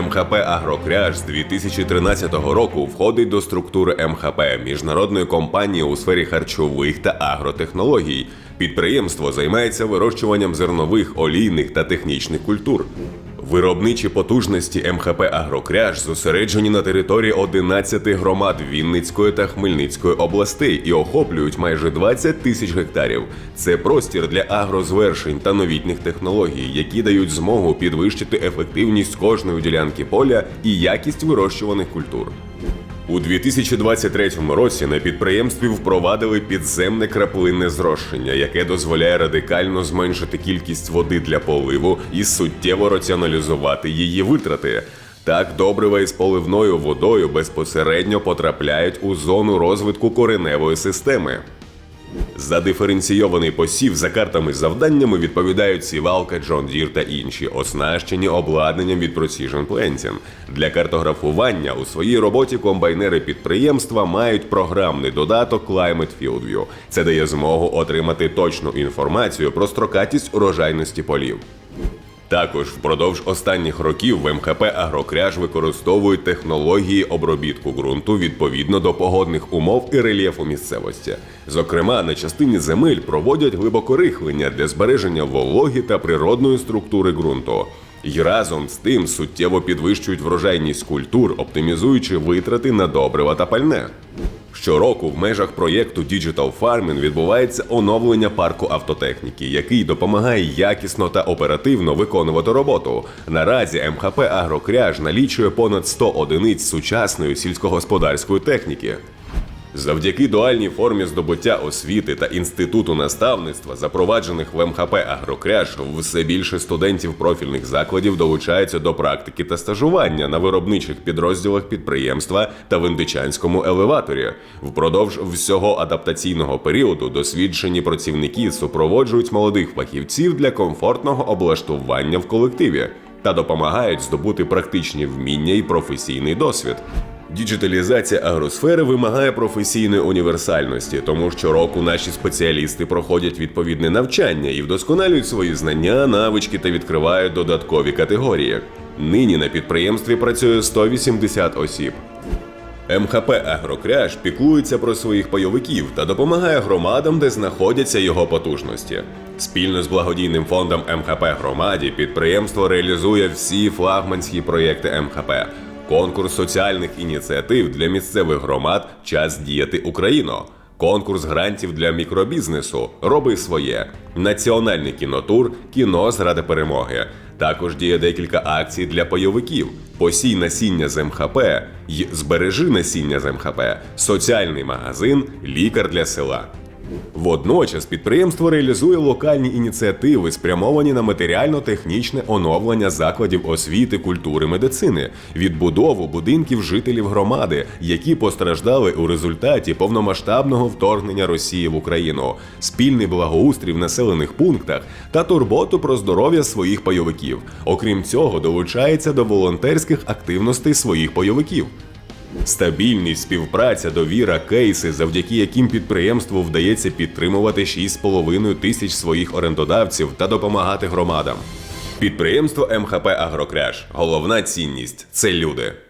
МХП Агрокряж з 2013 року входить до структури МХП міжнародної компанії у сфері харчових та агротехнологій. Підприємство займається вирощуванням зернових, олійних та технічних культур. Виробничі потужності МХП Агрокряж зосереджені на території 11 громад Вінницької та Хмельницької областей і охоплюють майже 20 тисяч гектарів. Це простір для агрозвершень та новітніх технологій, які дають змогу підвищити ефективність кожної ділянки поля і якість вирощуваних культур. У 2023 році на підприємстві впровадили підземне краплинне зрошення, яке дозволяє радикально зменшити кількість води для поливу і суттєво раціоналізувати її витрати. Так, добрива із поливною водою безпосередньо потрапляють у зону розвитку кореневої системи. За диференційований посів за картами з завданнями відповідають сівалка, Джон Дір та інші, оснащені обладнанням від Precision Planting. Для картографування у своїй роботі комбайнери підприємства мають програмний додаток Climate Field View. Це дає змогу отримати точну інформацію про строкатість урожайності полів. Також впродовж останніх років в МХП Агрокряж використовують технології обробітку ґрунту відповідно до погодних умов і рельєфу місцевості. Зокрема, на частині земель проводять глибокорихлення для збереження вологи та природної структури ґрунту. І разом з тим суттєво підвищують врожайність культур, оптимізуючи витрати на добрива та пальне. Щороку в межах проєкту Digital Farming відбувається оновлення парку автотехніки, який допомагає якісно та оперативно виконувати роботу. Наразі МХП Агрокряж налічує понад 100 одиниць сучасної сільськогосподарської техніки. Завдяки дуальній формі здобуття освіти та інституту наставництва, запроваджених в МХП Агрокряж, все більше студентів профільних закладів долучаються до практики та стажування на виробничих підрозділах підприємства та в індичанському елеваторі. Впродовж всього адаптаційного періоду досвідчені працівники супроводжують молодих фахівців для комфортного облаштування в колективі та допомагають здобути практичні вміння і професійний досвід. Діджиталізація агросфери вимагає професійної універсальності, тому щороку наші спеціалісти проходять відповідне навчання і вдосконалюють свої знання, навички та відкривають додаткові категорії. Нині на підприємстві працює 180 осіб. МХП Агрокряж піклується про своїх пайовиків та допомагає громадам, де знаходяться його потужності. Спільно з благодійним фондом МХП Громаді підприємство реалізує всі флагманські проєкти МХП. Конкурс соціальних ініціатив для місцевих громад Час діяти Україно. Конкурс грантів для мікробізнесу Роби своє. Національний кінотур Кіно заради перемоги. Також діє декілька акцій для пайовиків: посій насіння з МХП й збережи насіння з МХП, соціальний магазин, лікар для села. Водночас підприємство реалізує локальні ініціативи, спрямовані на матеріально-технічне оновлення закладів освіти, культури, медицини, відбудову будинків жителів громади, які постраждали у результаті повномасштабного вторгнення Росії в Україну, спільний благоустрій в населених пунктах та турботу про здоров'я своїх пайовиків. Окрім цього, долучається до волонтерських активностей своїх пайовиків. Стабільність, співпраця, довіра, кейси, завдяки яким підприємству вдається підтримувати 6,5 тисяч своїх орендодавців та допомагати громадам. Підприємство МХП Агрокряж. Головна цінність це люди.